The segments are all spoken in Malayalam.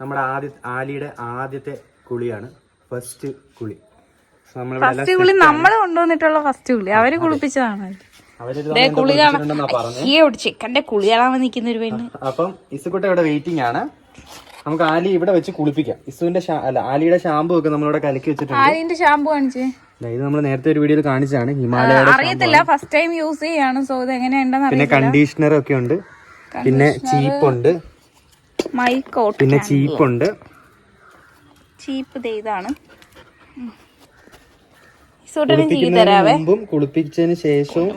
നമ്മുടെ ആദ്യ ആലിയുടെ ആദ്യത്തെ കുളിയാണ് ഫസ്റ്റ് കുളി. ഫസ്റ്റ് കുളി നമ്മൾ കൊണ്ടുവന്നിട്ടുള്ള ഫസ്റ്റ് കുളി. അവർ കുളിപ്പിച്ചതാണ്. കുളി കാണാൻ ചിക്കന്റെ കുളി കാണാൻ നിൽക്കുന്ന ഒരു പെണ്ണ് അപ്പം ഇസുക്കുട്ട ഇവിടെ വെയിറ്റിംഗ് ആണ്. നമുക്ക് ആലി ഇവിടെ വെച്ച് കുളിപ്പിക്കാം. ഇസുവിന്റെ ഷാ- അല്ല ആലിയുടെ ഷാമ്പു ഒക്കെ നമ്മളിവിടെ കലക്കി വെച്ചിട്ടുണ്ട്. ഷാമ്പു കാണിച്ചേ. ദേ ഇത് നമ്മൾ നേരത്തെ ഒരു വീഡിയോയിൽ കാണിച്ചാണ് ഹിമാലയയുടെ അറിയത്തില്ല. ഫസ്റ്റ് ടൈം യൂസ് ചെയ്യാണ്. സോ ഇത് എങ്ങനെയുണ്ടെന്ന് പിന്നെ കണ്ടീഷണർ ഒക്കെ ഉണ്ട്. പിന്നെ ചീപ്പുണ്ട് ഉണ്ട്. പിന്നെ ചീപ്പുണ്ട് ചീപ്പ് ഇതാണ്. സൂട്ടനും ചീവി തരാവേ. മുമ്പും കുളിപ്പിച്ചതിന് ശേഷവും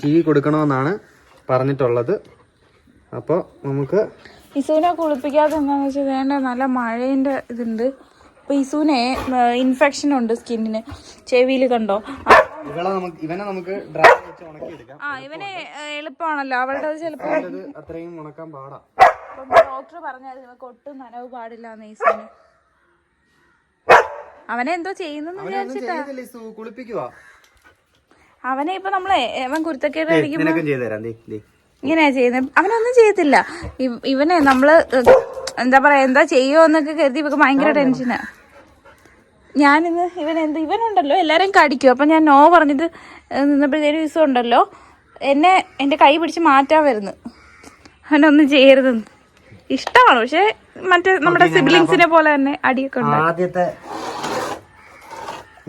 ചീവി കൊടുക്കണമെന്നാണ് പറഞ്ഞിട്ടുള്ളത്. അപ്പോൾ നമുക്ക് ഇസുവിനെ കുളിപ്പിക്കാതെ എന്താണെന്ന് വെച്ചാൽ വേണ്ട നല്ല മഴേന്റെ ഇതുണ്ട്. അപ്പോൾ ഇസുവിനെ ഇൻഫെക്ഷൻ ഉണ്ട് സ്കിന്നിന്. ചെവിയിൽ കണ്ടോ? ഇവനെ നമുക്ക് ഡ്രൈ വെച്ച് ഉണക്കി എടുക്കാം. ആ ഇവനെ എളുപ്പമാണല്ലോ. അവളുടെ ചിലപ്പോ ഇത് അത്രയും ഉണക്കാൻ പാടാ. ഡോക്ടർ പറഞ്ഞായിരുന്നു ഒട്ടും നനവ് പാടില്ല ഇസുവിന് അവനെ എന്തോ ചെയ്യുന്നെന്ന് കുളിപ്പിക്കുവാ. അവനെ ഇപ്പൊ നമ്മളെ അവൻ കുരുത്തക്കേട് ഇങ്ങനെയാ ചെയ്യുന്നത് അവനൊന്നും ചെയ്യത്തില്ല. ഇവനെ നമ്മൾ എന്താ പറയാ എന്താ ചെയ്യോ എന്നൊക്കെ കരുതി ഇവക്ക് ഭയങ്കര ടെൻഷനാ ഞാനിന്ന് ഇവൻ എന്ത് ഇവനുണ്ടല്ലോ എല്ലാരെയും കടിക്കും. അപ്പൊ ഞാൻ നോ പറഞ്ഞത് നിന്നപ്പോഴത്തേനും ദിവസം ഉണ്ടല്ലോ എന്നെ എന്റെ കൈ പിടിച്ച് മാറ്റാൻ വരുന്നു. അവനൊന്നും ചെയ്യരുത് ഇഷ്ടമാണ് പക്ഷെ മറ്റേ നമ്മുടെ സിബ്ലിങ്സിനെ പോലെ തന്നെ അടിയൊക്കെ ഉണ്ട് ആദ്യത്തെ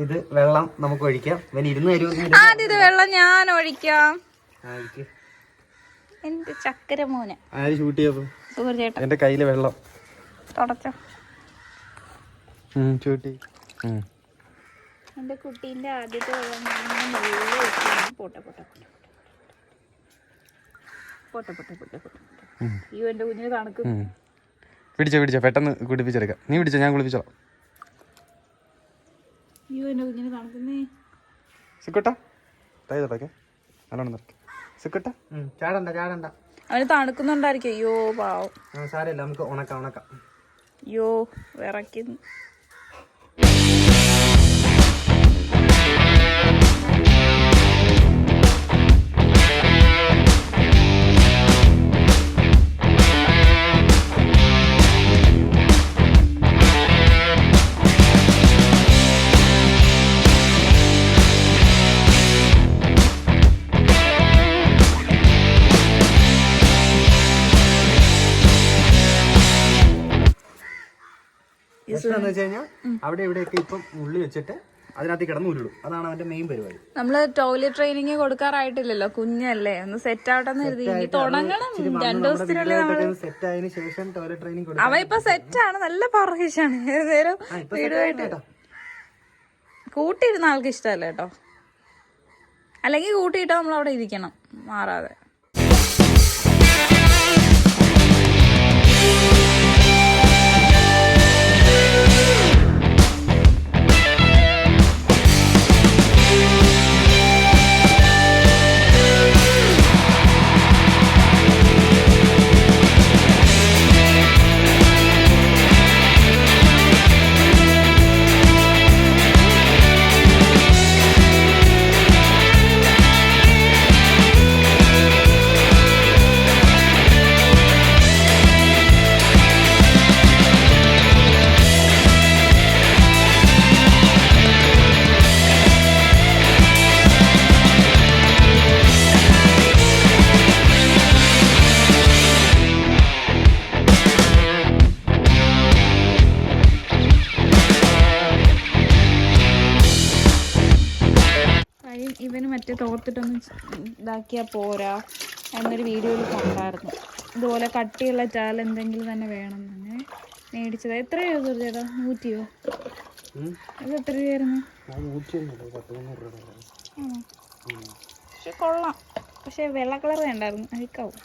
ഇത് വെള്ളം നമുക്ക് ഒഴിക്കാം. ഇവൻ ഇരുന്ന് തരുമെന്ന് ഇത് വെള്ളം ഞാൻ ഒഴിക്കാം. എന്റെ ചക്കര മോനെ ആര് ഷൂട്ട് ചെയ്യപ്പോ സുഹൃത്ത് ചേട്ടൻ എന്റെ കയ്യിൽ വെള്ളം. തുടച്ചോ. ഷൂട്ട് എന്റെ കുട്ടീന്റെ ആദ്യത്തെ വെള്ളം. പോട്ടെ പോട്ടെ പോട്ടെ പൊട്ടെ പൊട്ടെ പൊട്ടെ പോട്ടെ അയ്യോ എന്റെ കുഞ്ഞിന് തണുക്കും പിടിച്ചോ പിടിച്ചോ. പെട്ടെന്ന് കുടിപ്പിച്ചെടുക്കാം. നീ പിടിച്ചോ ഞാൻ കുളിപ്പിച്ചോളാം. അയ്യോ എന്റെ കുഞ്ഞിന് തണുക്കുന്നേ. സിക്കോട്ട. തൈ തൊട്ടൊക്കെ നല്ലോണം നിറക്കെ സിക്കോട്ട. ചാടണ്ട ചാടണ്ട. അവന് തണുക്കുന്നുണ്ടായിരിക്കും. അയ്യോ പാവം. സാരല്ല സാരമില്ല നമുക്ക് ഉണക്കാം ഉണക്കാം. അയ്യോ വിറയ്ക്കുന്നു. എന്ന് വെച്ച് കഴിഞ്ഞാൽ അവിടെ ഇവിടെയൊക്കെ ഇപ്പം ഉള്ളി വെച്ചിട്ട് അതിനകത്ത് കിടന്ന് ഉരുളും. അതാണ് അവന്റെ മെയിൻ പരിപാടി. നമ്മൾ ടോയ്ലറ്റ് ട്രെയിനിങ് കൊടുക്കാറായിട്ടില്ലല്ലോ കുഞ്ഞല്ലേ ഒന്ന് സെറ്റ് ആവട്ടെ കരുതി. തുടങ്ങണം. രണ്ടു ദിവസത്തിനുള്ളിൽ നമ്മൾ സെറ്റ് ആയതിനു ശേഷം ടോയ്ലറ്റ് ട്രെയിനിങ് അവ ഇപ്പൊ സെറ്റാണ് നല്ല ഏത് നേരം വീടുമായിട്ട് കൂട്ടിയിരുന്ന ആൾക്ക് ഇഷ്ടമല്ല കേട്ടോ. അല്ലെങ്കിൽ കൂട്ടിയിട്ടോ നമ്മൾ അവിടെ ഇരിക്കണം മാറാതെ. തോർത്തിട്ടൊന്നും ഇതാക്കിയാൽ പോരാ എന്നൊരു വീഡിയോയിൽ കണ്ടായിരുന്നു. ഇതുപോലെ കട്ടിയുള്ള ചാൽ എന്തെങ്കിലും തന്നെ വേണം അങ്ങനെ മേടിച്ചത്. എത്ര രൂപ ചേട്ടാ? നൂറ്റിയോ? അത് എത്ര രൂപയായിരുന്നു? പക്ഷെ കൊള്ളാം. പക്ഷെ വെള്ള കളർ വേണ്ടായിരുന്നു. അഴിക്കാവും.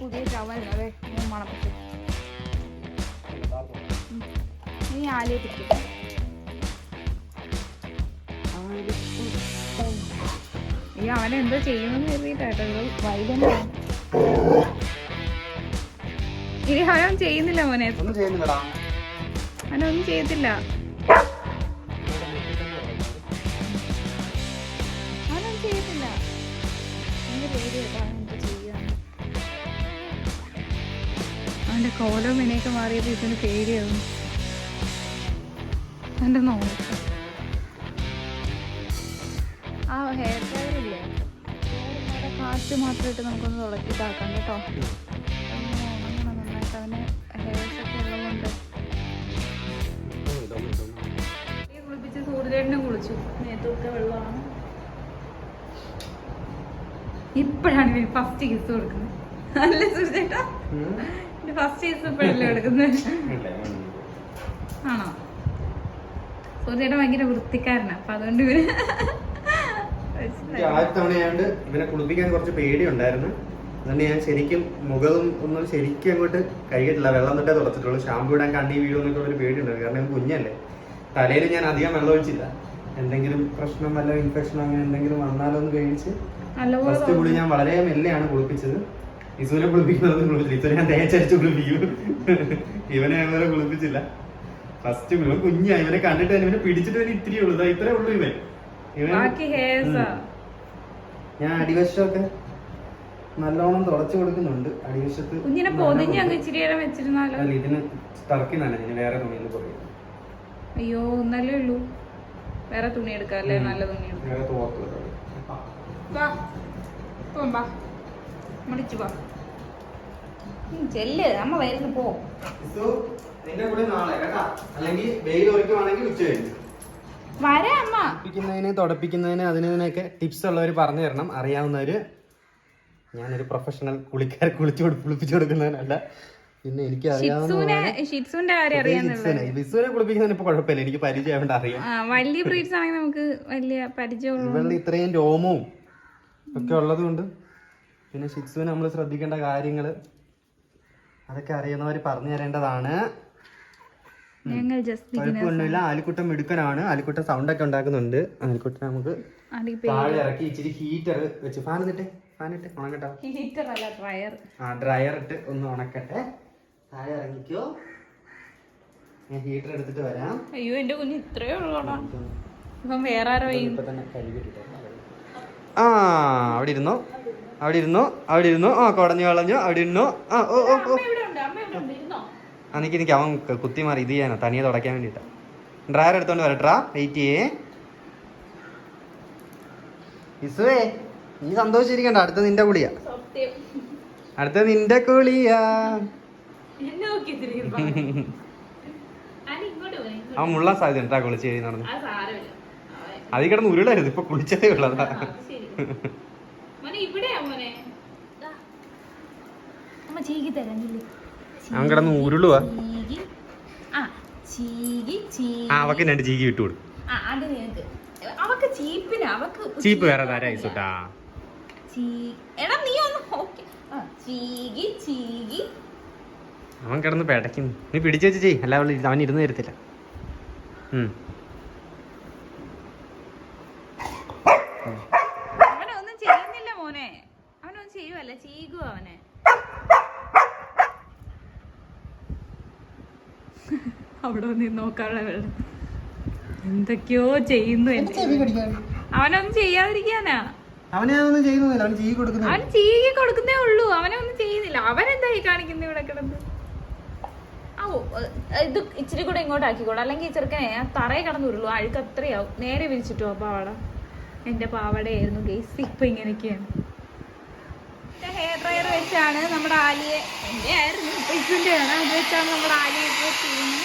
പുതിയ ചവ അതെ മണപ്പിച്ചു. നീ ആലോചിക്കും ഈ അവൻ എന്തോ ചെയ്യുമെന്ന് കരുതിയിട്ടാട്ടോ. വൈകുന്നു ഇനി അവൻ ചെയ്യുന്നില്ല മോനെ. അവനൊന്നും ചെയ്യത്തില്ല അവനൊന്നും അവന്റെ കോലവും ഇനിയൊക്കെ മാറിയത് ഇതിന് പേടിയാവും അവന്റെ നോക്ക. ആ ഹെയർ ഡ്രയർ ഇല്ലേ? കാറ്റ് മാത്രം ഇട്ട് നമുക്കൊന്ന് തുടക്കി ഇതാക്കാം കേട്ടോ. ഇപ്പഴാണ് ഉണങ്ങണം നന്നായിട്ട് അവന് ഹെയർസ് ഒക്കെ ഉള്ളതുകൊണ്ട്. കുളിപ്പിച്ച് കുളിച്ചു. വെള്ളമാണ്. ഇപ്പോഴാണ് ഇവർ ഫസ്റ്റ് കിസ് കൊടുക്കുന്നത്. അല്ലേ സുരേട്ടാ ഫസ്റ്റ് കിസ് ഇപ്പോഴല്ലേ കൊടുക്കുന്നത്? ആണോ? സൂര്യചേട്ടൻ ഭയങ്കര വൃത്തിക്കാരനാ. അപ്പൊ അതുകൊണ്ട് ഇവർ ആദ്യ ഇവനെ കുളിപ്പിക്കാൻ കുറച്ച് പേടിയുണ്ടായിരുന്നു. അതുകൊണ്ട് ഞാൻ ശരിക്കും മുഖവും ഒന്നും ശരിക്കും അങ്ങോട്ട് കഴുകിയിട്ടില്ല. വെള്ളം തൊട്ടേ തുടച്ചിട്ടുള്ളൂ. ഷാമ്പു ഇടാൻ കണ്ണി വീഴുമെന്നൊക്കെ ഒരു പേടിയുണ്ടായിരുന്നു. കാരണം ഞാൻ കുഞ്ഞല്ലേ. തലയിൽ ഞാൻ അധികം വെള്ളം ഒഴിച്ചില്ല. എന്തെങ്കിലും പ്രശ്നം വല്ല ഇൻഫെക്ഷൻ അങ്ങനെ എന്തെങ്കിലും വന്നാലോ എന്ന് പേടിച്ച് ഫസ്റ്റ് കുളി ഞാൻ വളരെ മെല്ലെയാണ് കുളിപ്പിച്ചത്. ഇസുവിനെ കുളിപ്പിക്കുന്നത് കുളിപ്പിച്ചില്ല. ഇസുവിനെ ഞാൻ തേച്ചരച്ച് കുളിപ്പിക്കും. ഇവനെ അങ്ങനെ കുളിപ്പിച്ചില്ല. ഫസ്റ്റ് ഇവൻ കുഞ്ഞാ ഇവനെ കണ്ടിട്ട് തന്നെ ഇവനെ പിടിച്ചിട്ട് തന്നെ ഇത്തിരി ഉള്ളൂ. ദാ ഇത്രേ ഉള്ളു ഇവൻ. ബാക്കി ഹെയർസാ ഞാൻ അടിവശമൊക്കെ നല്ലോണം തുടച്ചു കൊടുക്കുന്നുണ്ട്. അടിവശത്ത് കുഞ്ഞിനെ പൊതിഞ്ഞ് അങ്ങ് ഇച്ചിരി നേരം വെച്ചിരുന്നാലോ? അല്ല ഇതിന് ടർക്കിന്നാണ് ഇനി വേറെ തുണിയിൽ പോയി അയ്യോ ഒന്നല്ലേ ഉള്ളൂ. വേറെ തുണി എടുക്കാം അല്ലേ? നല്ല തുണി എടുക്കാം. വേറെ തോർത്ത് മടിച്ചു വാ. ചെല്ല്. അമ്മ വരുന്നു പോ. കൂടെ നാളെ കേട്ടാ? അല്ലെങ്കിൽ വെയിൽ ഒരുക്കുവാണെങ്കിൽ ഉച്ച കഴിഞ്ഞു. വരാ അമ്മ. കുളിപ്പിക്കുന്നതിന് തുടപ്പിക്കുന്നതിന് അതിനൊക്കെ ടിപ്സ് ഉള്ളവർ പറഞ്ഞു തരണം. അറിയാവുന്നവര് ഞാനൊരു പ്രൊഫഷണൽ കുളിക്കാർ കുളിച്ചു കുളിപ്പിച്ചു കൊടുക്കുന്നതിനല്ല പിന്നെ എനിക്ക് വിസുവിനെ കുളിപ്പിക്കുന്നതിന് ഇപ്പൊ കുഴപ്പമില്ല. എനിക്ക് പരിചയമായിട്ട് അറിയാം. ആ വലിയ ബ്രീഡ്സ് ആണെങ്കിൽ നമുക്ക് വലിയ പരിചയമുള്ള ഇവളുടെ ഇത്രയും രോമവും ഒക്കെ ഉള്ളത് കൊണ്ട് പിന്നെ ഷിക്സുവിനെ നമ്മൾ ശ്രദ്ധിക്കേണ്ട കാര്യങ്ങൾ അതൊക്കെ അറിയുന്നവര് പറഞ്ഞു തരേണ്ടതാണ്. ഞങ്ങൾ ജസ്റ്റ് കുഴപ്പമൊന്നുമില്ല. ആലിക്കുട്ടൻ മിടുക്കനാണ്. ആലിക്കുട്ട സൗണ്ട് ഒക്കെ ഉണ്ടാക്കുന്നുണ്ട്. ആലിക്കുട്ട നമുക്ക് താഴെ ഇറക്കി ഇച്ചിരി ഹീറ്റർ വെച്ച് ഫാൻ ഇട്ടെ ഫാൻ ഇട്ട് ഉണങ്ങട്ടോ. ഹീറ്റർ അല്ല ഡ്രയർ ആ ഡ്രയർ ഇട്ട് ഒന്ന് ഉണക്കട്ടെ. താഴെ ഇറങ്ങിക്കോ. ഞാൻ ഹീറ്റർ എടുത്തിട്ട് വരാം. അയ്യോ എന്റെ കുഞ്ഞ് ഇത്രയേ ഉള്ളൂടാ. ഇപ്പം വേറെ ആരോ ഇപ്പൊ തന്നെ കഴുകിയിട്ടിട്ട് ആ അവിടെ ഇരുന്നോ? അവിടെ ഇരുന്നോ? അവിടെ ഇരുന്നു? ആ കുടഞ്ഞു കളഞ്ഞു. അവിടെ ഇരുന്നോ? ആ ഓ ഓ ഓ. എനിക്ക് അമ്മ ഇവിടെ ഉണ്ട് ഇരുന്നോ ആ നിക്ക് നിക്ക് അവൻ കുത്തി മാറി ഇത് ചെയ്യാനാ. തനിയെ തുടയ്ക്കാൻ വേണ്ടിട്ടാ ഡ്രയർ എടുത്തോണ്ട് വരട്ടാ വെയിറ്റ് ചെയ്യേ. ഇസുവേ നീ സന്തോഷിച്ചിരിക്കണ്ട. അടുത്ത നിന്റെ കുളിയാ. അടുത്ത നിന്റെ കുളിയാ. അവൻ മുള്ളാൻ സാധ്യത ഉണ്ടാ കുളിച്ച് കഴിഞ്ഞു അവൻ- അതിൽ കിടന്ന് ഉരുളരുത്. ഇപ്പൊ കുളിച്ചതേ ഉള്ളതാ ഇവിടെ അത് ശരി. മോനെ ഇവിടെയാ മോനെ. ദാ. അമ്മ ചീകി തരാം ഇല്ലേ? അവൻ കിടന്ന് ഉരുളുവാ. ആ അവക്ക് രണ്ട് ചീകി വിട്ടു കൊടുക്കും ആ അത് നിനക്ക് അവക്ക് ചീപ്പിന് അവക്ക് ചീപ്പ് വേറെ താരാ ഐസൂട്ടാ. എടാ നീ ഒന്ന് ചീകി ചീകി. അവൻ കിടന്ന് പെടയ്ക്കുന്നു. നീ പിടിച്ചു വെച്ച് അല്ല അവൾ അവൻ ഇരുന്ന് തരത്തില്ല ഉം. അവനൊന്നും ചെയ്യുന്നില്ല മോനെ അവനൊന്നും ചെയ്യുവല്ല ചീകും അവനെ വന്ന് നോക്കാനുള്ള വെള്ളം. എന്തൊക്കെയോ ചെയ്യുന്നു. അവനൊന്നും ചെയ്യാതിരിക്കാനാ. അവനെ ഒന്നും ചെയ്യുന്നില്ല. അവൻ ചീ കൊടുക്കുന്നു അവൻ ചീകി കൊടുക്കുന്നേ ഉള്ളൂ. അവനൊന്നും ചെയ്യുന്നില്ല. ഈ കാണിക്കുന്നു ഇവിടെ കിടന്ന്? ഇത് ഇച്ചിരി കൂടെ ഇങ്ങോട്ട് ആക്കിക്കോളൂ അല്ലെങ്കിൽ ചെറുക്കനെ തറയെ കിടന്ന് ഉരുളൂ. അഴുക്ക് അത്രയാവും. നേരെ വിരിച്ചിട്ടു ആ പാവട. എന്റെ പാവടയായിരുന്നു ഗേസ് ഇപ്പൊ ഇങ്ങനെയൊക്കെയാണ്. ഹെയർ ഡ്രയർ വെച്ചാണ് നമ്മുടെ ആലിയെ. എന്റെ ആയിരുന്നു ഇപ്പൊ ഇതിന്റെ ആണ് അത് വെച്ചാണ് നമ്മുടെ ആലിയെ ഇപ്പോൾ ചെയ്യുന്നത്.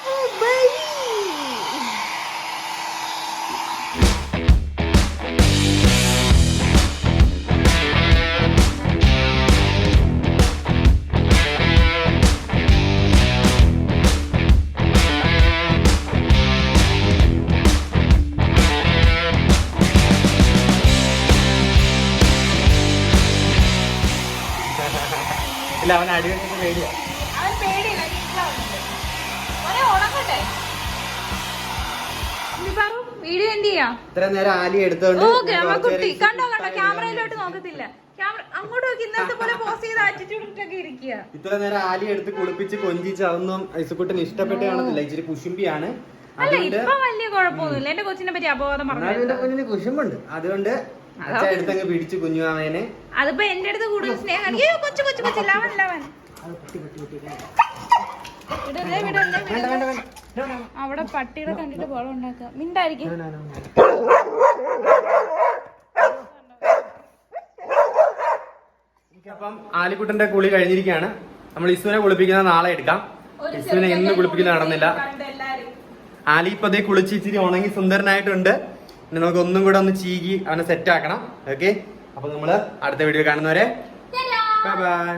ഇല്ല അവൻ അടി വെച്ചിട്ട് പേടിയാ. അവൻ പേടിയില്ല വീട്ടിലാവുന്നുണ്ട് മോനെ ഉണങ്ങട്ടെ വീഡിയോ എന്ത് ചെയ്യാം? ഇത്ര നേരം ആലി എടുത്തോണ്ട് ഓക്കെ ഞാൻ കുട്ടി കണ്ടോ കണ്ടോ ക്യാമറയിലോട്ട് നോക്കത്തില്ല. ക്യാമറ അങ്ങോട്ട് നോക്കി ഇന്നത്തെ പോലെ പോസ്റ്റ് ചെയ്ത് ആറ്റിറ്റ്യൂഡിട്ടൊക്കെ ഇരിക്കുക ഇത്ര നേരം ആലി എടുത്ത് കുളിപ്പിച്ച് കൊഞ്ചിച്ച് അതൊന്നും ഐസുക്കുട്ടന് ഇഷ്ടപ്പെട്ട് കാണത്തില്ല. ഇച്ചിരി കുശുമ്പിയാണ്. അല്ല ഇപ്പൊ വലിയ കുഴപ്പമൊന്നുമില്ല. എന്റെ കൊച്ചിനെ പറ്റി അപവാദം പറഞ്ഞു എന്റെ കുഞ്ഞിന് കുശുമ്പുണ്ട്. അതുകൊണ്ട് അച്ഛൻ എടുത്തങ്ങ് പിടിച്ചു കുഞ്ഞുമാവേനെ അതിപ്പോ എന്റെ അടുത്ത് കൂടുതൽ സ്നേഹം. കൊച്ചു കൊച്ചു കൊച്ചു. ലവൻ ലവൻ. വിടല്ലേ വിടല്ലേ. അവിടെ പട്ടിയുടെ കണ്ടിട്ട് ബോളം ഉണ്ടാക്കുക. മിണ്ടായിരിക്കും. അപ്പം ആലിക്കുട്ടന്റെ കുളി കഴിഞ്ഞിരിക്കുകയാണ്. നമ്മൾ ഇസുവിനെ കുളിപ്പിക്കുന്ന നാളെ എടുക്കാം. ഇസുവിനെ ഇന്ന് കുളിപ്പിക്കുന്ന നടന്നില്ല. ആലി ഇപ്പൊ അതേ കുളിച്ച് ഇച്ചിരി ഉണങ്ങി സുന്ദരനായിട്ടുണ്ട്. ഇനി നമുക്ക് ഒന്നും കൂടെ ഒന്ന് ചീകി അവനെ സെറ്റ് ആക്കണം. ഓക്കെ അപ്പൊ നമ്മൾ അടുത്ത വീഡിയോ കാണുന്നവരെ ബൈ ബൈ